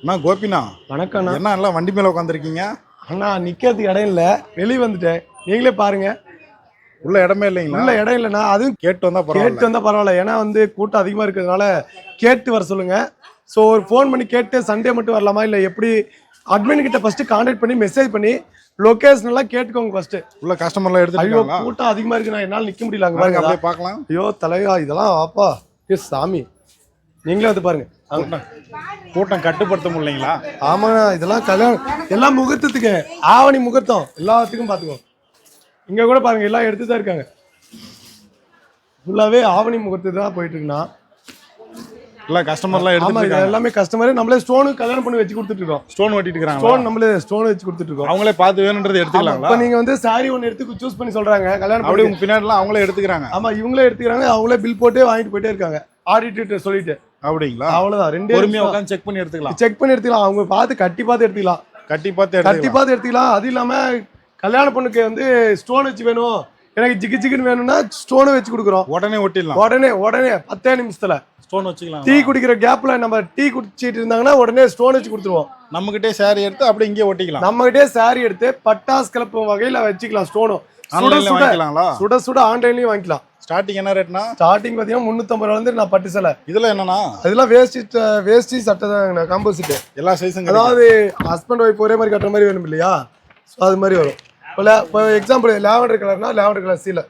அண்ணா கோபிண்ணா வணக்கம்ண்ணா என்ன எல்லாம் வண்டி மேல உட்காந்துருக்கீங்க அண்ணா நிக்கிறதுக்கு இடம் இல்ல. வெளியே வந்துட்டேன். நீங்களே பாருங்க. உள்ள இடமே இல்லைங்களா? உள்ள இடம் இல்லைண்ணா. அதுவும் கேட்டு வந்தா கேட்டு பரவாயில்ல வந்தா பரவாயில்ல. ஏன்னா வந்து கூட்டம் அதிகமா இருக்கிறதுனால கேட்டு வர சொல்லுங்க. ஸோ ஒரு ஃபோன் பண்ணி கேட்டு சண்டே மட்டும் வரலாமா? இல்லை எப்படி அட்மின் கிட்ட ஃபர்ஸ்ட் கான்டாக்ட் பண்ணி மெசேஜ் பண்ணி லொகேஷன் எல்லாம் கேட்டுக்கோங்க ஃபர்ஸ்ட் உள்ள கஸ்டமர்லாம் எடுத்துட்டு ஐயோ கூட்டம் அதிகமா இருக்கு. நான் என்னால நிக்க முடியல அங்க பாருங்க அப்படியே பார்க்கலாம். ஐயோ தலையா இதெல்லாம் ஆப்பா ஏ சாமி. நீங்களே வந்து பாருங்க. கூட்டம். கூட்டம் கட்டுப்படுத்த முடியலைங்களா? ஆமாண்ணா இதெல்லாம் கல்யாணம். எல்லாம் முகூர்த்தத்துக்கு. ஆவணி முகூர்த்தம். எல்லாத்துக்கும் பார்த்துக்கோ இங்க கூட பாருங்க எல்லாம் எடுத்து தான் இருக்காங்க. ஃபுல்லாவே ஆவணி முகூர்த்தத்துக்கு தான் போயிட்டு இருக்குண்ணா. இல்ல கஸ்டமர்லாம் இருக்காங்க. எல்லாமே கஸ்டமர் நம்மளே ஸ்டோனு கல்யாணம் பண்ணி வச்சு கொடுத்துட்டு ஸ்டோன் ஒட்டிட்டு இருக்காங்களா ஸ்டோன் நம்மளே ஸ்டோன் வச்சு கொடுத்துட்டு இருக்கோம். அவங்களே பார்த்து வேணுன்றது எடுத்துக்கலாங்களா? இப்போ நீங்க வந்து சாரி ஒன்று எடுத்து சூஸ் பண்ணி சொல்றாங்க கல்யாணம் உங்க பின்னாடிலாம் அவங்களே எடுத்துக்கிறாங்க. ஆமா இவங்களே எடுத்துக்கிறாங்க அவங்களே பில் போட்டு வாங்கிட்டு போயிட்டே இருக்காங்க. ஆடிட்டு சொல்லிட்டு. அப்படிங்களா? அவ்வளவுதான். ரெண்டு பொறுமையா உட்காந்து செக் பண்ணி எடுத்துக்கலாம். செக் பண்ணி எடுத்துக்கலாம். அவங்க பார்த்து கட்டி பார்த்து எடுத்துக்கலாம். கட்டி பார்த்து கட்டி பார்த்து எடுத்துக்கலாம். அது இல்லாம கல்யாண பொண்ணுக்கு வந்து ஸ்டோன் வச்சு வேணும். எனக்கு ஜிகு ஜிகுன்னு வேணும்னா ஸ்டோனை வச்சு கொடுக்குறோம். உடனே ஒட்டிடலாம். உடனே உடனே பத்தே நிமிஷத்துல. ஸ்டோன் வச்சுக்கலாம். டீ குடிக்கிற கேப்ல நம்ம டீ குடிச்சிட்டு இருந்தாங்கன்னா உடனே ஸ்டோன் வச்சு கொடுத்துருவோம். நம்ம கிட்டே சாரி எடுத்து அப்படியே இங்கே ஒட்டிக்கலாம். நம்ம கிட்டே சாரி எடுத்து பட்டாஸ் கிளப்பும் வகையில வச்சுக்கலாம் ஸ்டோனும் சுட சுட. சுட சுட ஆன்லைன்லயும் வாங்கிக்கலாம். ஸ்டார்டிங் என்ன ரேட்னா ஸ்டார்டிங் பாத்தீங்கன்னா முந்நூத்தம்பது ரூபா நான் பட்டு சேலை. இதுல என்னன்னா அதெல்லாம் வேஷ்டி வேஷ்டி சட்டை தான் காம்போசிட் எல்லா சைஸும் அதாவது ஹஸ்பண்ட் ஒய்ஃப் ஒரே மாதிரி கட்டுற மாதிரி வேணும் இல்லையா? ஸோ அது மாதிரி வரும். இப்போ இப்போ எக்ஸாம்பிள் லேவண்டர் கலர்னா லேவண்டர் கலர் சீல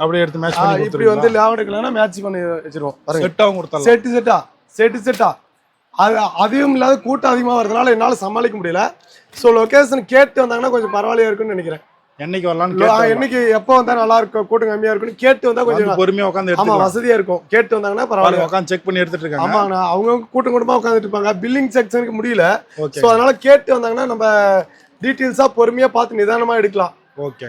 அப்படியே எடுத்து மேட்ச் பண்ணி இப்படி வந்து லேவண்டர் கலர்னா மேட்ச் பண்ணி வச்சிருவோம். பாருங்க. செட்டாவும் கொடுத்தாலும் செட்டு செட்டா செட்டு செட்டா அது அதுவும் இல்லாத கூட்டம் அதிகமாக வரதுனால என்னால் சமாளிக்க முடியல. ஸோ லொகேஷன் கேட்டு வந்தாங்கன்னா கொஞ்சம் பரவாயில்லையா இருக்கும்னு நினைக்கிறேன். என்னைக்கு வரலாம்னு கேட்டு என்னைக்கு எப்போ வந்தா நல்லா இருக்கும் கூட்டம் கம்மியா இருக்கும்னு கேட்டு வந்தா கொஞ்சம் பொறுமையா உட்காந்து ஆமா வசதியா இருக்கும். கேட்டு வந்தாங்கன்னா பரவாயில்ல. உட்காந்து செக் பண்ணி எடுத்துட்டு இருக்காங்க. ஆமாங்கண்ணா அவங்க கூட்டம் கூட்டமா உட்காந்துட்டு இருப்பாங்க. பில்லிங் செக்ஷனுக்கு முடியல. ஸோ அதனால கேட்டு வந்தாங்கன்னா நம்ம டீட்டெயில்ஸா பொறுமையா பார்த்து நிதானமா எடுக்கலாம். ஓகே